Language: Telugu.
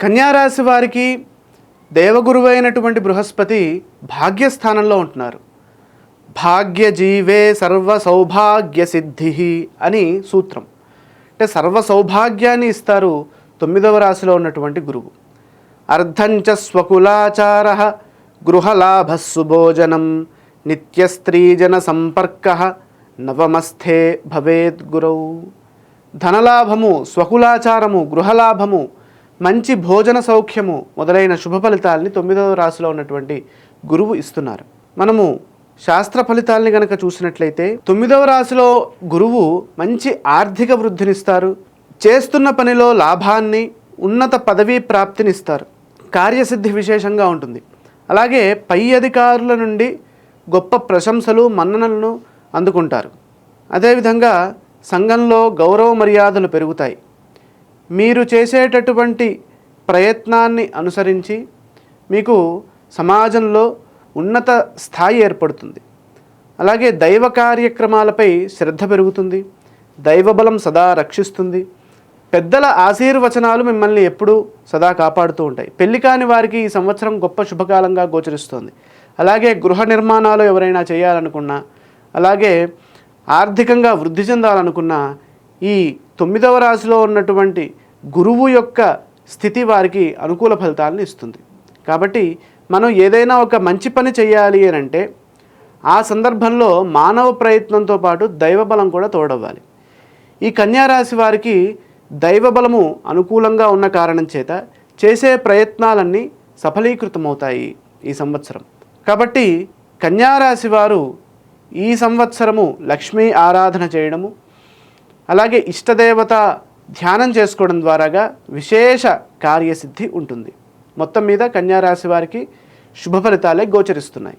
కన్యారాశి వారికి దేవగురువు అయినటువంటి బృహస్పతి భాగ్యస్థానంలో ఉంటున్నారు. భాగ్యజీవే సర్వ సౌభాగ్య సిద్ధి అని సూత్రం. అంటే సర్వ సౌభాగ్యాన్ని ఇస్తారు తొమ్మిదవ రాశిలో ఉన్నటువంటి గురువు. అర్ధంచ స్వకులాచార గృహలాభస్సు భోజనం నిత్యస్త్రీజన సంపర్క నవమస్థే భవేద్గురౌ. ధనలాభము స్వకులాచారము గృహలాభము మంచి భోజన సౌఖ్యము మొదలైన శుభ ఫలితాలని తొమ్మిదవ రాశిలో ఉన్నటువంటి గురువు ఇస్తున్నారు. మనము శాస్త్ర ఫలితాలని కనుక చూసినట్లయితే తొమ్మిదవ రాశిలో గురువు మంచి ఆర్థిక వృద్ధినిస్తారు. చేస్తున్న పనిలో లాభాన్ని ఉన్నత పదవీ ప్రాప్తినిస్తారు. కార్యసిద్ధి విశేషంగా ఉంటుంది. అలాగే పై అధికారుల నుండి గొప్ప ప్రశంసలు మన్ననలను అందుకుంటారు. అదేవిధంగా సంఘంలో గౌరవ మర్యాదలు పెరుగుతాయి. మీరు చేసేటటువంటి ప్రయత్నాన్ని అనుసరించి మీకు సమాజంలో ఉన్నత స్థాయి ఏర్పడుతుంది. అలాగే దైవ కార్యక్రమాలపై శ్రద్ధ పెరుగుతుంది. దైవబలం సదా రక్షిస్తుంది. పెద్దల ఆశీర్వచనాలు మిమ్మల్ని ఎప్పుడూ సదా కాపాడుతూ ఉంటాయి. పెళ్ళి కాని వారికి ఈ సంవత్సరం గొప్ప శుభకాలంగా గోచరిస్తుంది. అలాగే గృహ నిర్మాణాలు ఎవరైనా చేయాలనుకున్నా అలాగే ఆర్థికంగా వృద్ధి చెందాలనుకున్నా ఈ తొమ్మిదవ రాశిలో ఉన్నటువంటి గురువు యొక్క స్థితి వారికి అనుకూల ఫలితాలను ఇస్తుంది. కాబట్టి మనం ఏదైనా ఒక మంచి పని చేయాలి అని అంటే ఆ సందర్భంలో మానవ ప్రయత్నంతో పాటు దైవబలం కూడా తోడవ్వాలి. ఈ కన్యారాశి వారికి దైవబలము అనుకూలంగా ఉన్న కారణం చేత చేసే ప్రయత్నాలన్నీ సఫలీకృతమవుతాయి ఈ సంవత్సరం. కాబట్టి కన్యారాశి వారు ఈ సంవత్సరము లక్ష్మీ ఆరాధన చేయడము అలాగే ఇష్టదేవత ధ్యానం చేసుకోవడం ద్వారాగా విశేష కార్యసిద్ధి ఉంటుంది. మొత్తం మీద కన్యారాశి వారికి శుభ ఫలితాలే గోచరిస్తున్నాయి.